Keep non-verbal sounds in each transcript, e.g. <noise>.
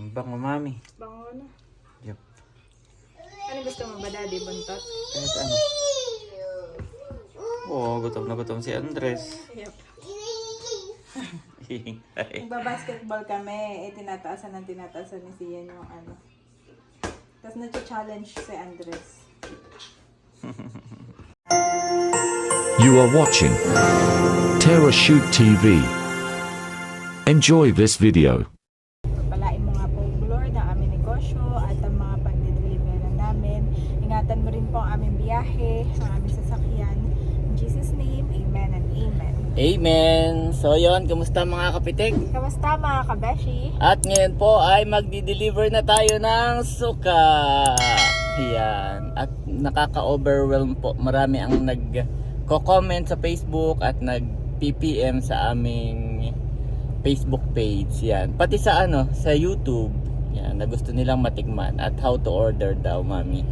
Ang bango, mami. Bango na. Yup. Ano gusto mo ba, Daddy? Buntot? Kahit ano. Oo, gutom na gutom si Andres. Yep. Ay. <laughs> Nagba-basketball kami, eh, tinataasan ng tinataasan ni Sian yung ano. Tapos na-challenge si Andres. <laughs> You are watching Terra Shoot TV. Enjoy this video. Pagpalain mo nga po, Lord, ang aming negosyo at ang mga pagdideliveran namin. Ingatan mo rin po ang aming biyahe, ang aming sasakyan. In Jesus' name, amen and amen. So yon, kumusta mga kapitik? Kamusta mga kabeshi? At ngayon po ay magdi-deliver na tayo ng suka. Yan. At nakaka-overwhelm po. Marami ang nag-comment sa Facebook at nag-PPM sa aming Facebook page. Yan. Pati sa ano, sa YouTube. Yan, na gusto nilang matikman at how to order daw, mami.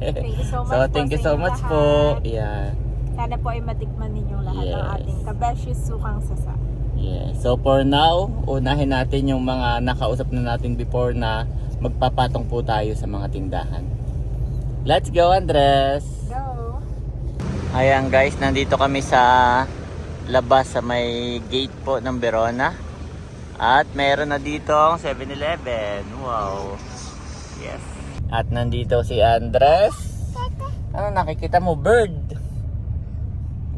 Thank you so <laughs> much so, po thank you sa so much lahat. po. Yan. Sana po ay matikman ninyong lahat ng Yes. ating kabeshi sukang sasa. Yeah. So for now, unahin natin yung mga nakausap na natin before na magpapatong po tayo sa mga tindahan. Let's go, Andres! Go! Ayan guys, nandito kami sa labas sa may gate po ng Verona. At meron na dito ang 7-Eleven. Wow! Yes. At nandito si Andres. Ano nakikita mo? Bird!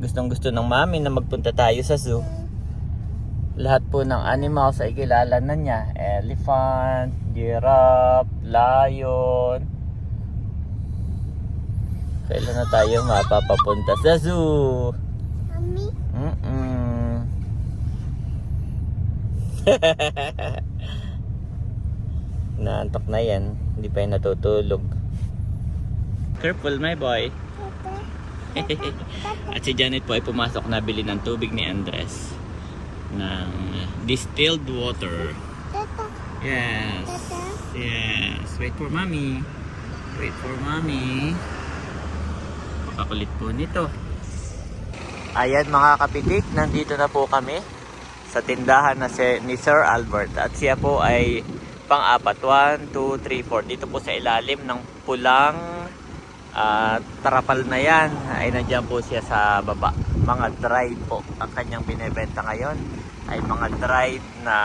Gustong gusto ng mami na magpunta tayo sa zoo. Lahat po ng animals ay kilala na niya. Elephant, giraffe, lion. Kailan na tayo mapapapunta sa zoo? Mami, Mm-mm. <laughs> Naantok na yan. Hindi pa yan natutulog. Careful, my boy. At si Janet po ay pumasok na bili ng tubig ni Andres. Ng distilled water. Yes. Yes. Wait for mommy. Wait for mommy. Pakakulit po nito. Ayan mga kapitik, nandito na po kami sa tindahan na si, ni Sir Albert. At siya po ay pang-apat. 1, 2, 3, 4. Dito po sa ilalim ng pulang ah, tarapal na yan. Ay nandiyan po siya sa baba. Mga dried po. Ang kanyang binebenta ngayon ay mga dried na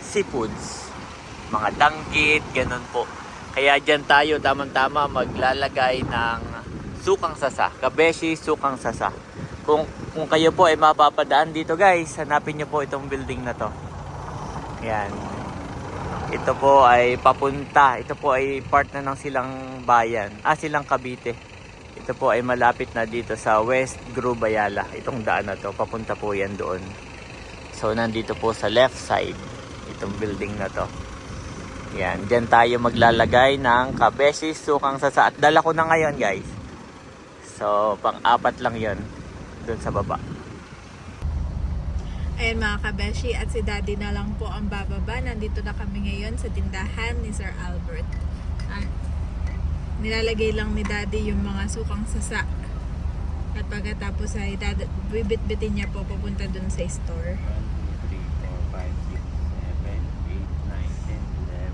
seafoods mga danggit, ganun po. Kaya dyan tayo tamang-tama maglalagay ng sukang sasa. Kabeshi sukang sasa. Kung, kung kayo po ay mapapadaan dito guys, hanapin nyo po itong building na to. Yan. Ito po ay papunta. Ito po ay part na ng silang bayan. Ah, silang Cavite. Ito po ay malapit na dito sa West Grubayala. Itong daan na to. Papunta po yan doon. So, nandito po sa left side. Itong building na to. Yan, dyan tayo maglalagay ng kabeshi sukang sasa. At dala ko na ngayon guys. So, pang-apat lang yon Doon sa baba. Ayan mga kabeshi at si Daddy na lang po ang bababa. Nandito na kami ngayon sa tindahan ni Sir Albert. At nilalagay lang ni Daddy yung mga sukang sasa. At pagkatapos ay bibit-bitin niya po papunta dun sa store. 1, 2, 3, 4, 5, 6, 7, 8, 9, 10,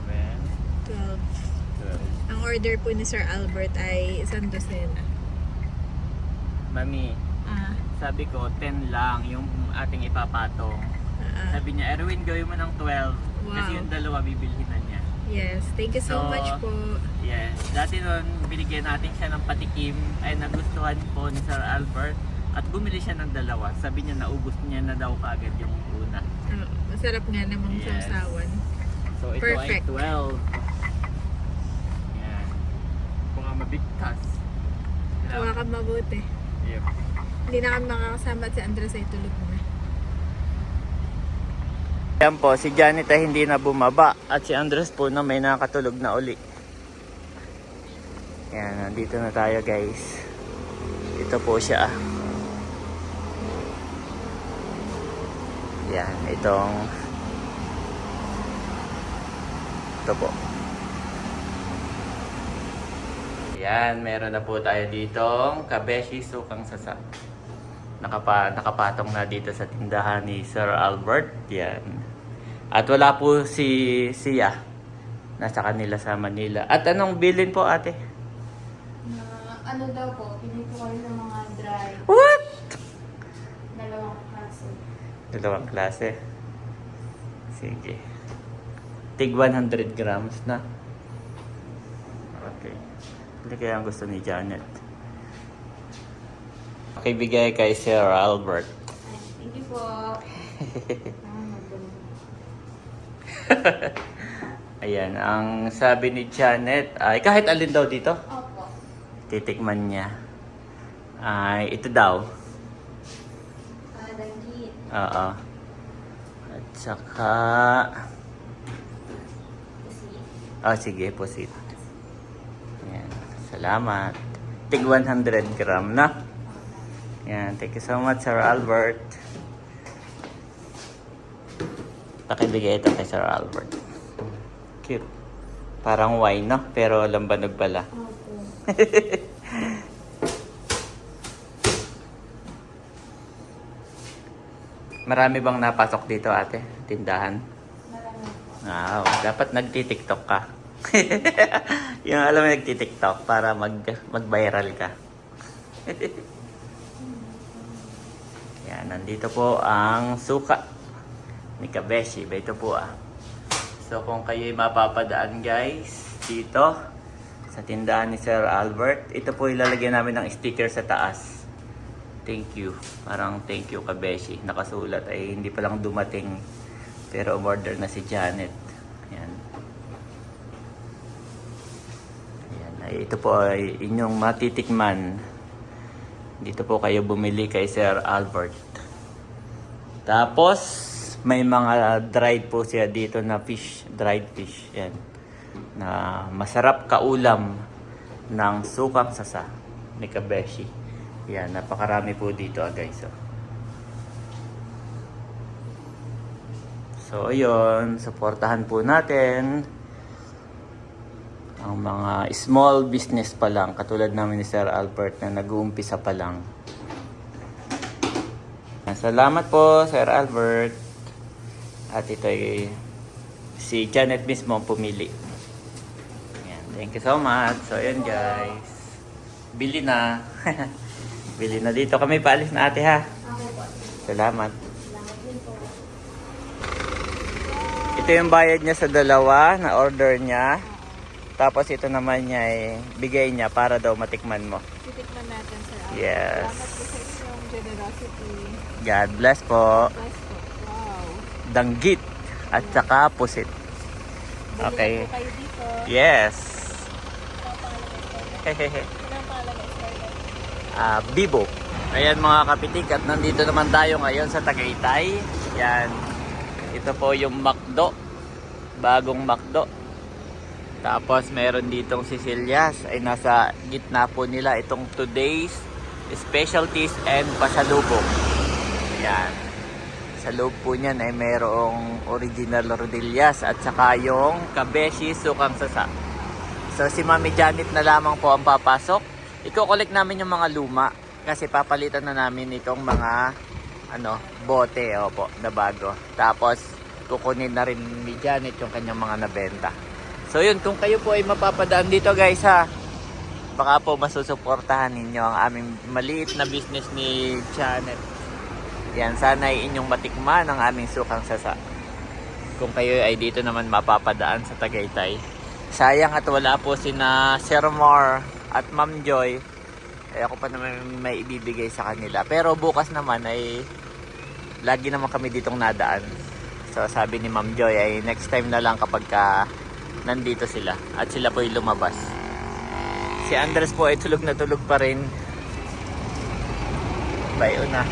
11, 12. 12. Ang order po ni Sir Albert ay isang dosena. Mami, sabi ko 10 lang yung ating ipapatong. ah, Sabi niya, Erwin, gawin mo ng 12. Kasi Wow. yung dalawa bibilhin na niya. yes, thank you so, So, much po. Yes. Dati nun, binigyan natin siya ng patikim ay nagustuhan po ni Sir Albert at bumili siya ng dalawa. Sabi niya naubos niya na daw kaagad yung una. Ah, masarap nga namang Yes. sausawan. So ito Perfect. ay 12. Yan. Kung nga mabigtas. Kawa ka mabuti. Yep. Hindi na kami makakasama at si Andres ay tulog na. Yan po, si Janet ay hindi na bumaba at si Andres po na may nakatulog na uli. Yan, nandito na tayo guys. Ito po siya. Yan, itong ito po. Yan, meron na po tayo ditong kabeshi sukang sasa. Nakapa, nakapatong na dito sa tindahan ni Sir Albert. Yan. At wala po si siya. Nasa kanila sa Manila. At anong bilin po ate? Na, ano daw po, pili po kayo ng mga dry. What? Dalawang kaso. Dalawang klase. Sige. Tig 100 grams na. Okay. Hindi kaya ang gusto ni Janet. Okay, bigay kay Sir Albert. Thank you po. <laughs> Ayan, ang sabi ni Janet ay kahit alin daw dito, Opo. titikman niya. Ay, ito daw. Ah, danggit. Oo. At saka... Kasi, Oh, sige, pusit. Yan. Salamat. Tig 100 gram na. Yan. Thank you so much, Sir Albert. Pakibigay ito kay Sir Albert. Cute. Parang wine, no? Pero lambanog pala. Opo. <laughs> Marami bang napasok dito, ate? Tindahan? Marami. Wow, dapat nagti-TikTok ka. <laughs> yung alam mo nagti-TikTok para mag mag-viral ka. <laughs> Nandito po ang suka ni Kabeshi. Ito po ah. So kung kayo'y mapapadaan guys dito sa tindahan ni Sir Albert, ito po ilalagay namin ng sticker sa taas. Thank you. Parang thank you Kabeshi. Nakasulat ay hindi pa lang dumating pero order na si Janet. Ayan. Ayan. Ay, ito po ay inyong matitikman. Dito po kayo bumili kay Sir Albert. Tapos, may mga dried po siya dito na fish, dried fish. Yan. Na masarap kaulam ng sukang sasa ni Kabeshi. Yan, napakarami po dito ah, guys. Oh. So, ayun, supportahan po natin ang mga small business pa lang, katulad namin ni Sir Albert na nag-uumpisa pa lang. Salamat po, Sir Albert. At ito ay si Janet mismo ang pumili. Ayan, thank you so much. So, ayan guys. Bili na. <laughs> Bili na dito. Kami paalis na ate ha. Salamat. Ito yung bayad niya sa dalawa na order niya. Tapos ito naman niya ay bigay niya para daw matikman mo. Titikman natin, Sir Albert. Yes. Salamat po sa inyong generosity. God bless po. Bless po. Wow. Danggit at saka pusit. Okay. na po kayo dito. Yes. Hehehe. <laughs> Ah, Bibo. Ayan mga kapitik at nandito naman tayo ngayon sa Tagaytay. Yan. Ito po yung McDo. Bagong McDo. Tapos meron ditong Sicilias ay nasa gitna po nila itong today's specialties and pasalubong. Yan. Sa loob po niyan ay merong original rodillas at saka yung kabeshi sukang sasa. So si Mami Janet na lamang po ang papasok. Iko-collect namin yung mga luma kasi papalitan na namin itong mga ano, bote opo, na bago. Tapos kukunin na rin ni Janet yung kanyang mga nabenta. So yun, kung kayo po ay mapapadaan dito guys ha, baka po masusuportahan ninyo ang aming maliit na business ni Janet. Yan, sana ay inyong matikman ang aming sukang sasa. Kung kayo ay dito naman mapapadaan sa Tagaytay. Sayang at wala po sina Sir Mar at Ma'am Joy. Ay ako pa naman may ibibigay sa kanila. Pero bukas naman ay lagi naman kami ditong nadaan. So sabi ni Ma'am Joy ay next time na lang kapag ka nandito sila at sila po ay lumabas. Si Andres po ay tulog na tulog pa rin. Bayo na.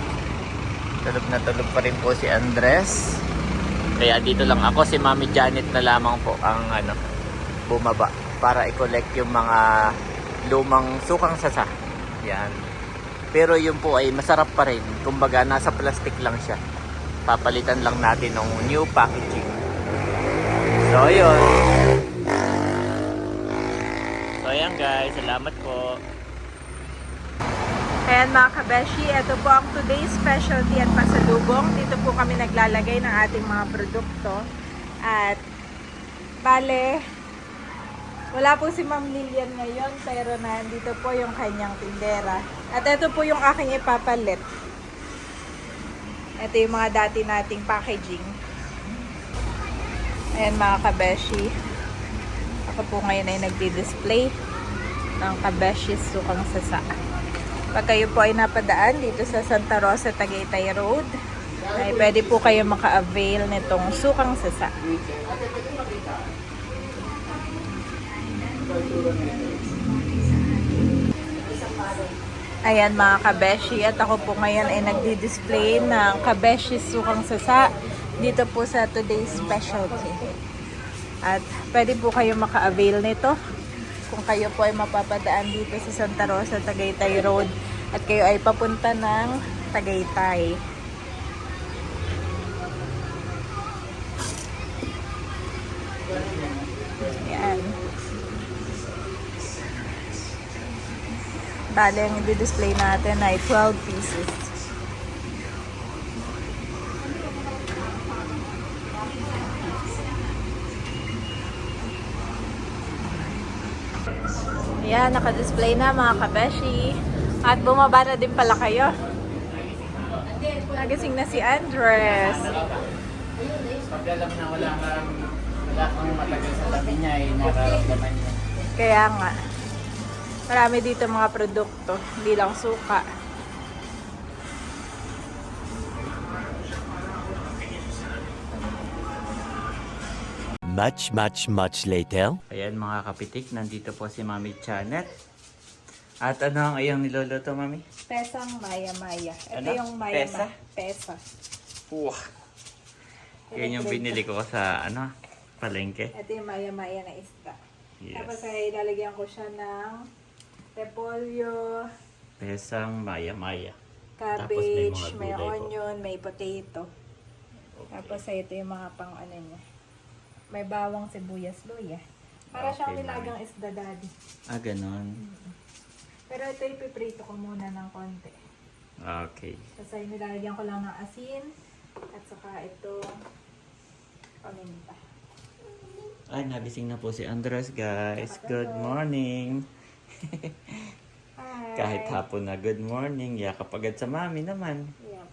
Tulog na tulog pa rin po si Andres. Kaya dito lang ako si Mami Janet na lamang po ang ano bumaba para i-collect yung mga lumang sukang sasa. Yan. Pero yun po ay masarap pa rin. Kumbaga nasa plastic lang siya. Papalitan lang natin ng new packaging. So yun. Ayan guys, salamat po. Ayan mga kabeshi, ito po ang today's specialty at pasalubong. Dito po kami naglalagay ng ating mga produkto. At bale, Wala po si Ma'am Lilian ngayon, pero nandito po yung kanyang tindera. At ito po yung aking ipapalit. Ito yung mga dati nating packaging. Ayan mga kabeshi. Ako po ngayon ay nagdi-display ng kabeshi sukang sasa. Pag kayo po ay napadaan dito sa Santa Rosa, Tagaytay Road, ay pwede po kayo maka-avail nitong sukang sasa. Ayan mga kabeshi at ako po ngayon ay nagdi-display ng kabeshi sukang sasa dito po sa today's specialty. At pwede po kayo maka-avail nito kung kayo po ay mapapadaan dito sa Santa Rosa, Tagaytay Road at kayo ay papunta ng Tagaytay. Bale, ang i-display natin ay 12 pieces. Ayan, naka-display na mga kabeshi. At bumaba na din pala kayo. Nagising na si Andres. Pag alam na wala kang wala kang sa tabi niya, ay nararamdaman niya. Kaya nga. Marami dito mga produkto. Hindi lang suka. Much, much, much later. Ayan mga kapitik, nandito po si Mami Janet. At ano ang iyong niluluto, Mami? Pesang maya-maya. Ito Ano? yung maya Pesa? Pesa. Wow. Yan yung binili ko sa ano, palengke. Ito yung maya-maya na isda. Yes. Tapos ay lalagyan ko siya ng repolyo, Pesang maya-maya. May cabbage, may, po. onion, may potato. Tapos ay ito yung mga pang ano niya. May bawang sibuyas, luya. Para Okay, siyang nilagang isda, daddy. Ah, ganon. Pero ito ipiprito ko muna ng konti. Okay. Tapos ay nilalagyan ko lang ng asin. At saka ito paminta. Ay, nabising na po si Andres, guys. Good morning. Hi! Kahit hapon na good morning. Yakap agad sa mami naman. Yep.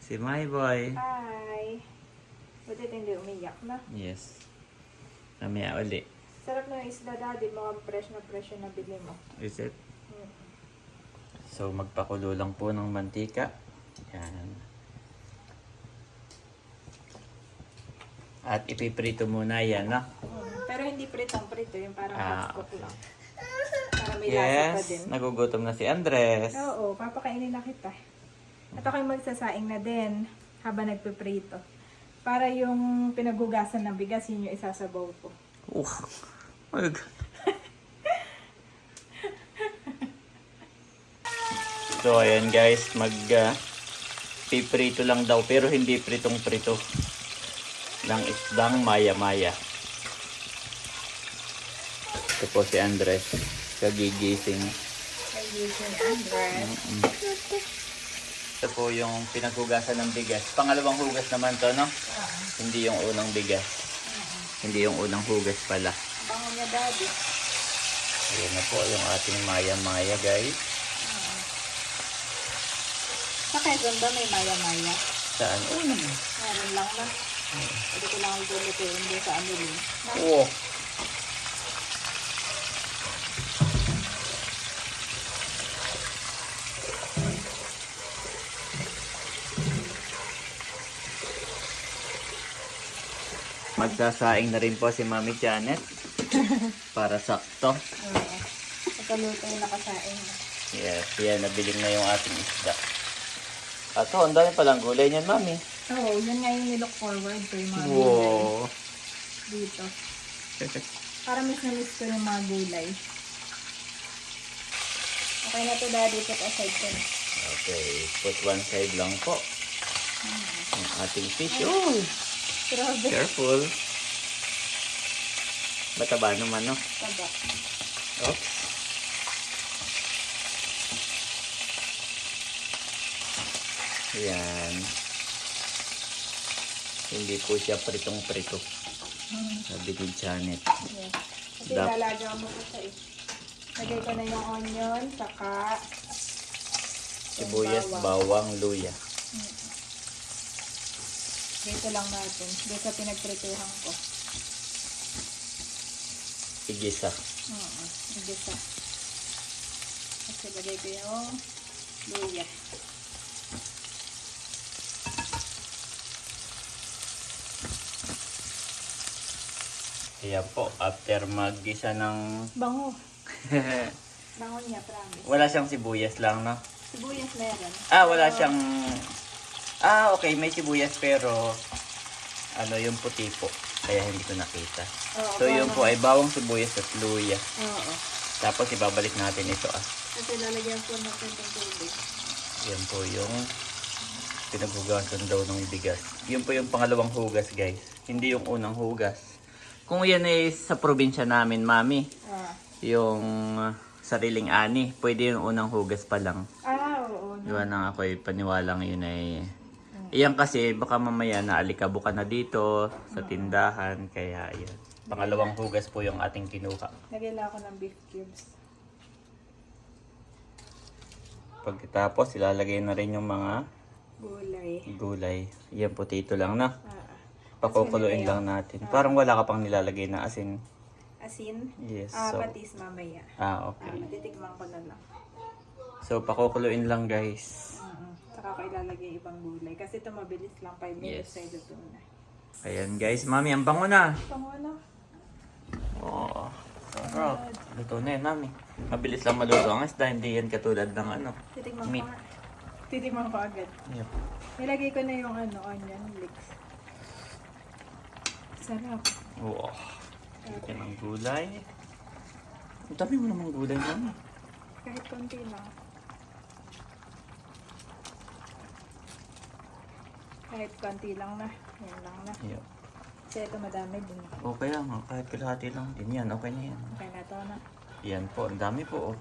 Si my boy. Hi! Butit hindi umiyak na. Yes. Mamaya uli. Sarap na yung isda, daddy. Mga fresh na fresh yung nabili mo. Is it? So, magpakulo lang po ng mantika. Yan. At ipiprito muna yan, no? Mm. Pero hindi pritong prito, yung parang Ah, half cook lang. Para may lasa pa Yes, din. nagugutom na si Andres. Oo, papakainin na kita. At ako'y magsasaing na din habang nagpiprito. Para yung pinaghugasan ng bigas, yun yung isasabaw ko. Uh, my God. so, ayan guys, mag uh, piprito lang daw, pero hindi pritong prito. Ng isdang maya-maya. Ito po si Andres, kagigising. Ito po yung pinaghugasan ng bigas. Pangalawang hugas naman to, no? Hindi yung unang bigas. Hindi yung unang hugas pala. Bango niya, daddy. Ayan na po yung ating maya-maya guys. Sa Quezon ba may maya-maya? Saan? Oh, naman. Meron lang na. Pwede ko lang lulutuin doon sa Amelie. Oh. Magsasaing na rin po si Mami Janet para sakto. Oo. Pagkaluto yung nakasaing. Yes, yan, nabiling na yung ating isda. Ato, ang dami palang gulay niyan, Mami. Oo, yun nga yung nilook forward ko yung mga gulay Wow. dito. Para miss na miss ko yung mga gulay. Okay na to daddy, put aside ko na. Okay, put one side lang po. Ang ating fish. Oh, Grabe. careful. Mataba naman, no? Taba. Oops. Yan. Hindi po siya pritong-prito. Sabi ni Janet. Yes. Kasi Dap- lalaga mo pa siya eh. Lagay ko na yung onion, saka Sibuyas, bawang, luya. Dito lang natin. Dito sa pinagprituhan ko. Igisa. Oo, igisa. Kasi lagay ko yung luya. Ayan po, after mag-gisa ng... Bango. <laughs> Bango niya, promise. wala siyang sibuyas lang, no? Sibuyas meron. Ah, wala siyang... Ah, okay, may sibuyas pero... Ano, yung puti po. Kaya hindi ko nakita. Oo, So, yun po ay bawang sibuyas at luya. Oo. Tapos, ibabalik natin ito, ah. Kasi lalagyan po natin ng tubig. Yan po yung pinaghugasan daw ng bigas. Yun po yung pangalawang hugas, guys. Hindi yung unang hugas. Kung yan ay sa probinsya namin, mami, Ah. yung uh, sariling ani, pwede yung unang hugas pa lang. Ah, oo. Diba nang ako'y paniwalang yun ay... Iyan kasi baka mamaya naalikabo ka na dito sa tindahan. Kaya yan. Pangalawang hugas po yung ating kinuha. Lagyan lang ako ng beef cubes. Pagkatapos ilalagay na rin yung mga Gulay. gulay. Yan potato lang na. Ah. Pakukuluin lang natin. Parang wala ka pang nilalagay na asin. Asin. Yes. Ah, So, patis mamaya. ah, Ah, okay. matitikman ko na lang. So, pakukuluin lang guys. Saka ko ilalagay ibang gulay. Kasi ito mabilis lang. 5 minutes Yes. ay luto na. Ayan guys, mami, ang bango na. Pango na. Oo. Sarap. Luto na yan, mami. Mabilis lang maluto ang isda. Hindi yan katulad ng ano. Titikman Meat. ko nga. Titikman ko agad. Yep. Nilagay ko na yung ano, onion leeks. Sarap. Oo. Lagyan ng gulay. Ang dami mo namang gulay, mami. Kahit konti lang. Kahit konti lang na. Yan lang na. Yep. Kasi ito madami din. Okay lang. oh. Kahit kalahati lang din yan. Okay na yan. Okay na to na. Yan po. Ang dami po. Oh.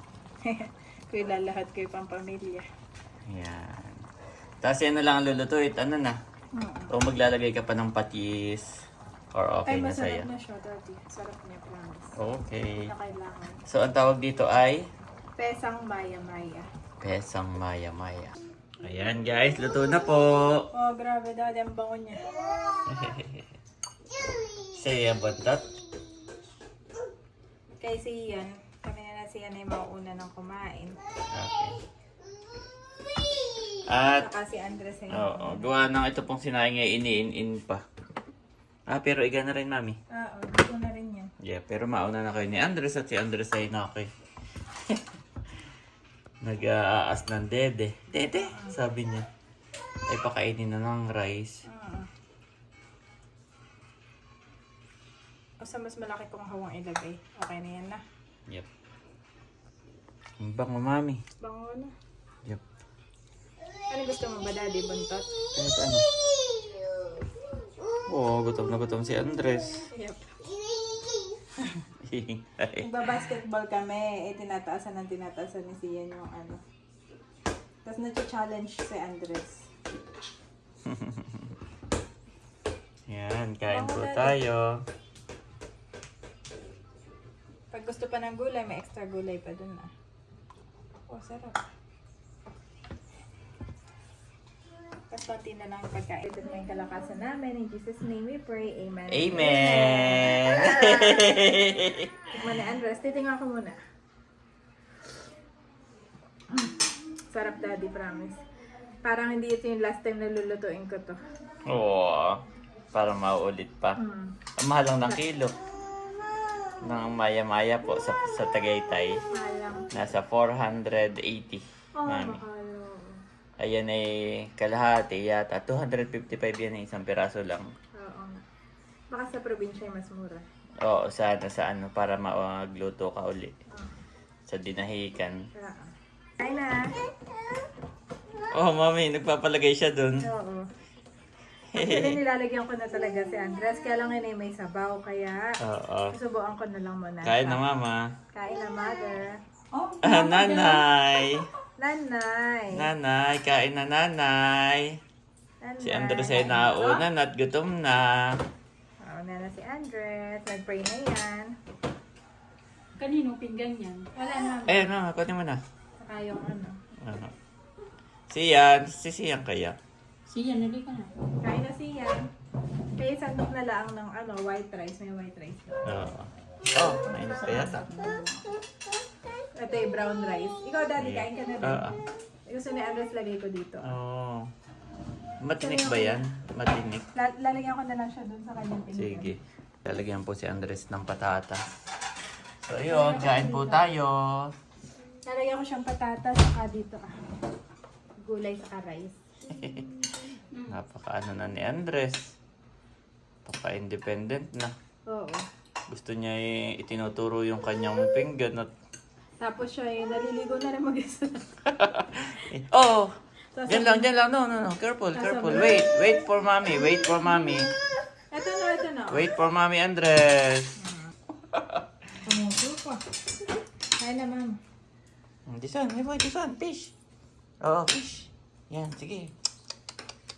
<laughs> Kuya lahat ko yung pampamilya. Yan. Tapos yan na lang ang lulutuin. Ano na? Mm. O maglalagay ka pa ng patis. Or okay Ay, na masarap sa'yo. na siya, Daddy. Sarap niya, promise. Okay. Na kailangan. So, ang tawag dito ay Pesang maya-maya. Pesang Maya Maya. Ayan guys, luto na po. Oh, grabe, Daddy. Ang bango niya. <laughs> Saya bantat. Kay si Ian, kami na si Ian ay mauuna ng kumain. Okay. At, Saka si Andres ay oo, gawa ng ito pong sinaing ay iniin-in pa. Ah, pero iga na rin, mami. Oh, gusto na rin yan. Yeah, pero mauna na kayo ni Andres at si Andres ay nakay. <laughs> Nag-aas ng dede. Dede, sabi niya. Ay pakainin na ng rice. O sa mas malaki kong hawang ilagay. Okay na yan na. Yep. Ang bango, mami. Bango na. Yep. Ano gusto mo ba, Daddy? Buntot? Kahit ano. Oo, gutom na gutom si Andres. Yep. <laughs> Ay. Nagba-basketball kami, eh, tinataasan ng tinataasan ni Sian yung ano. Tapos na-challenge si Andres. <laughs> Yan, kain po tayo. Pag gusto pa ng gulay, may extra gulay pa dun ah. Oh, sarap. Tapos konti na lang pagkain. Ito na yung kalakasan namin. In Jesus' name we pray. Amen. Amen! <laughs> Tikman ni Andres. Titingnan ko muna. Sarap daddy, promise. Parang hindi ito yung last time na lulutuin ko to. Oo, para maulit pa. Mm. Ang mahal lang ng kilo. Ng maya-maya po sa, sa Tagaytay. Malang. Nasa 480. Oh, Mami. mahalo. Ayan ay kalahati yata. 255 yan ang isang piraso lang. Oo nga. Baka sa probinsya ay mas mura. Oo, sana sa ano, para magluto ka uli. Oh. Sa dinahikan. Oo. Kain na. Oh, mami, nagpapalagay siya dun. Oo. <laughs> Actually, nilalagyan ko na talaga si Andres. Kaya lang yun ay may sabaw. Kaya, Oo. susubuan ko na lang muna. Kain na, mama. Kain na, mother. Ah, nanay. Nanay. Nanay, kain na nanay. Nanay. Si Andres ay nauna na at gutom na. Oo na si Andres. Nag-pray na yan. Kanino pinggan yan? Wala na. Eh, mama, pati mo na. Saka yung ano. Ano? Siyan, si Siyan kaya. Siya, nali ka na. Kain na siya. Kaya sandok na lang ng ano, white rice. May white rice. na. Oo. Oh, mainit ka yata. Ito yung brown rice. Ikaw, daddy, kain ka na din. Oo. Gusto ni Andres, lagay ko dito. Oo. Matinik ba yan? Matinik. La- lalagyan ko na lang siya dun sa kanyang pinggan. Sige. Lalagyan po si Andres ng patata. So, yun. Kain po tayo. Lalagyan ko siyang patatas, saka dito ah. Gulay saka rice. <laughs> Napaka ano na ni Andres. Paka-independent na. Oo. Gusto niya eh, itinuturo yung kanyang pinggan at... Tapos siya yung naliligo na rin mag-isa. <laughs> oh! Sasama- Diyan lang, diyan lang. No, no, no. Careful, careful. Wait, wait for mommy. Wait for mommy. Ito na, ito na. Wait for mommy, Andres. Pumuso pa. Kain na, ma'am. Mm, This one, hey boy, this one. Fish. Oh, fish. Yan, sige.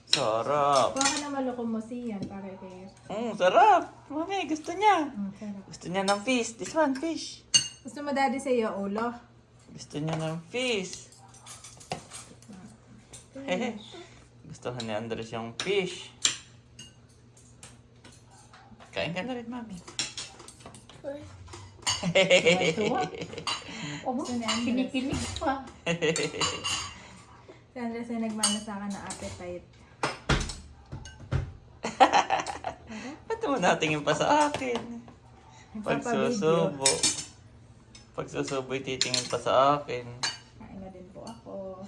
Sarap. Kuha ka na maloko mo siyan para kayo. Mm, sarap. Mami, gusto niya. Mm, sarap. Gusto niya ng fish. This one, fish. Gusto mo daddy sa iyo, ulo? Gusto niya ng fish. Hehe. Gusto ni Andres yung fish. Kain ka na rin, mami. Oh, Andres. kinikilig pa. <laughs> Si Andres ay nagmana sa akin ng appetite. Ba't mo natingin pa sa akin? Pagsusubo. Pagsusubo, titingin pa sa akin. Kain na din po ako.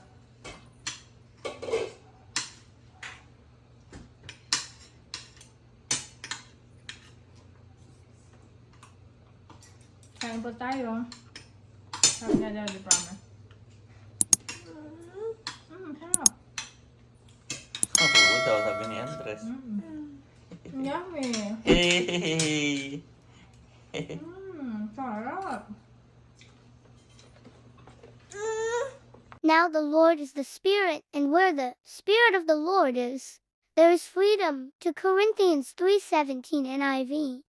Kain po tayo. Sabi na daddy promise. Mm, sarap. Oo daw, sabi ni Andres. Mm. Yummy. <laughs> Hey! Mm, sarap. Now the Lord is the Spirit, and where the Spirit of the Lord is, there is freedom. To Corinthians 3:17 NIV.